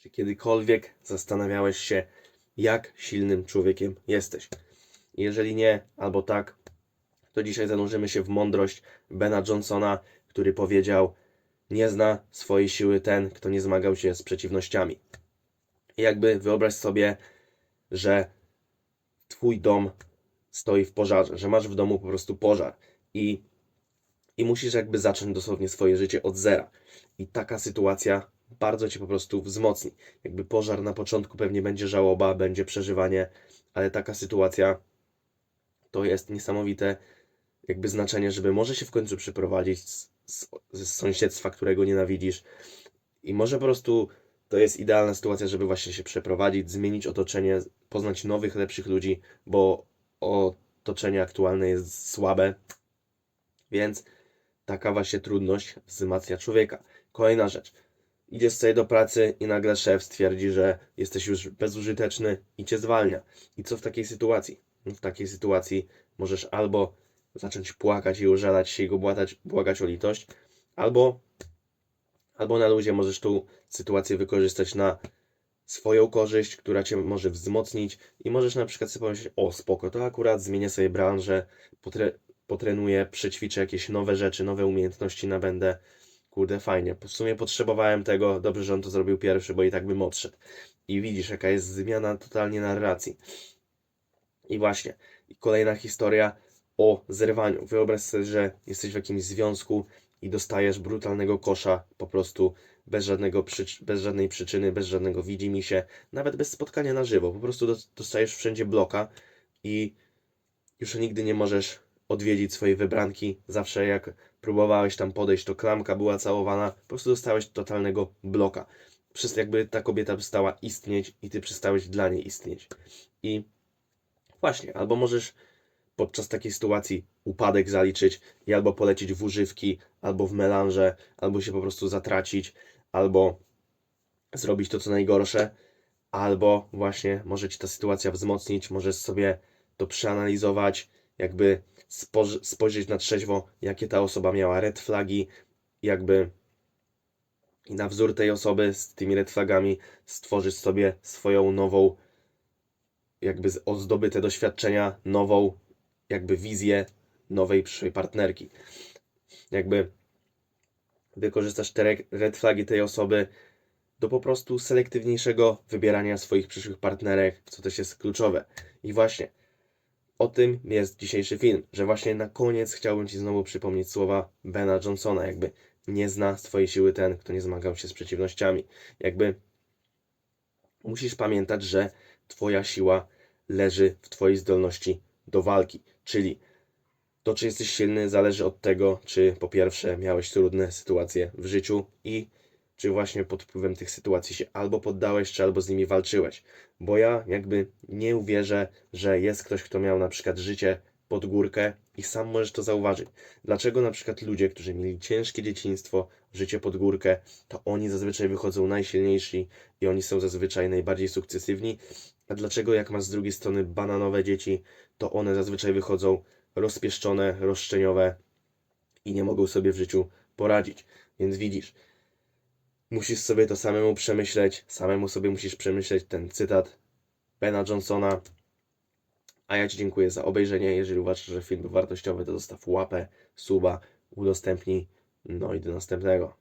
Czy kiedykolwiek zastanawiałeś się, jak silnym człowiekiem jesteś? Jeżeli nie, albo tak, to dzisiaj zanurzymy się w mądrość Bena Johnsona, który powiedział: Nie zna swojej siły ten, kto nie zmagał się z przeciwnościami. I jakby wyobraź sobie, że twój dom stoi w pożarze, że masz w domu po prostu pożar i, i musisz jakby zacząć dosłownie swoje życie od zera. I taka sytuacja bardzo cię po prostu wzmocni. Jakby pożar na początku pewnie będzie żałoba, będzie przeżywanie, ale taka sytuacja to jest niesamowite jakby znaczenie, żeby może się w końcu przeprowadzić z, z, z sąsiedztwa, którego nienawidzisz i może po prostu to jest idealna sytuacja, żeby właśnie się przeprowadzić, zmienić otoczenie, poznać nowych, lepszych ludzi, bo otoczenie aktualne jest słabe, więc taka właśnie trudność wzmacnia człowieka. Kolejna rzecz. Idziesz sobie do pracy i nagle szef stwierdzi, że jesteś już bezużyteczny i cię zwalnia. I co w takiej sytuacji? W takiej sytuacji możesz albo zacząć płakać i użalać się i go błagać, błagać o litość, albo, albo na luzie możesz tą sytuację wykorzystać na swoją korzyść, która cię może wzmocnić i możesz na przykład sobie pomyśleć, o spoko, to akurat zmienię sobie branżę, potre, potrenuję, przećwiczę jakieś nowe rzeczy, nowe umiejętności nabędę. Kurde, fajnie. W sumie potrzebowałem tego, dobrze, że on to zrobił pierwszy, bo i tak bym odszedł. I widzisz, jaka jest zmiana totalnie narracji. I właśnie, kolejna historia o zerwaniu. Wyobraź sobie, że jesteś w jakimś związku i dostajesz brutalnego kosza po prostu bez, żadnego bez żadnej przyczyny, bez żadnego widzimisię, nawet bez spotkania na żywo. Po prostu dos- dostajesz wszędzie bloka i już nigdy nie możesz odwiedzić swojej wybranki. Zawsze jak próbowałeś tam podejść, to klamka była całowana, po prostu dostałeś totalnego bloka. Przez jakby ta kobieta przestała istnieć i ty przestałeś dla niej istnieć. I właśnie, albo możesz podczas takiej sytuacji upadek zaliczyć i albo polecieć w używki, albo w melanże, albo się po prostu zatracić, albo zrobić to co najgorsze, albo właśnie może ci ta sytuacja wzmocnić, możesz sobie to przeanalizować, jakby spojrzeć na trzeźwo, jakie ta osoba miała red flagi, jakby i na wzór tej osoby z tymi red flagami stworzyć sobie swoją nową, jakby zdobyte doświadczenia, nową jakby wizję nowej przyszłej partnerki. Jakby wykorzystasz te re- red flagi tej osoby do po prostu selektywniejszego wybierania swoich przyszłych partnerek, co też jest kluczowe. I właśnie o tym jest dzisiejszy film, że właśnie na koniec chciałbym Ci znowu przypomnieć słowa Bena Johnsona, jakby nie zna swojej siły ten, kto nie zmagał się z przeciwnościami. Jakby musisz pamiętać, że Twoja siła leży w Twojej zdolności do walki, czyli to, czy jesteś silny, zależy od tego, czy po pierwsze miałeś trudne sytuacje w życiu i czy właśnie pod wpływem tych sytuacji się albo poddałeś, czy albo z nimi walczyłeś. Bo ja jakby nie uwierzę, że jest ktoś, kto miał na przykład życie pod górkę i sam możesz to zauważyć. Dlaczego na przykład ludzie, którzy mieli ciężkie dzieciństwo, życie pod górkę, to oni zazwyczaj wychodzą najsilniejsi i oni są zazwyczaj najbardziej sukcesywni, a dlaczego jak masz z drugiej strony bananowe dzieci, to one zazwyczaj wychodzą rozpieszczone, roszczeniowe i nie mogą sobie w życiu poradzić. Więc widzisz, musisz sobie to samemu przemyśleć, samemu sobie musisz przemyśleć ten cytat Bena Johnsona. A ja Ci dziękuję za obejrzenie. Jeżeli uważasz, że film był wartościowy, to zostaw łapę, suba, udostępnij. No i do następnego.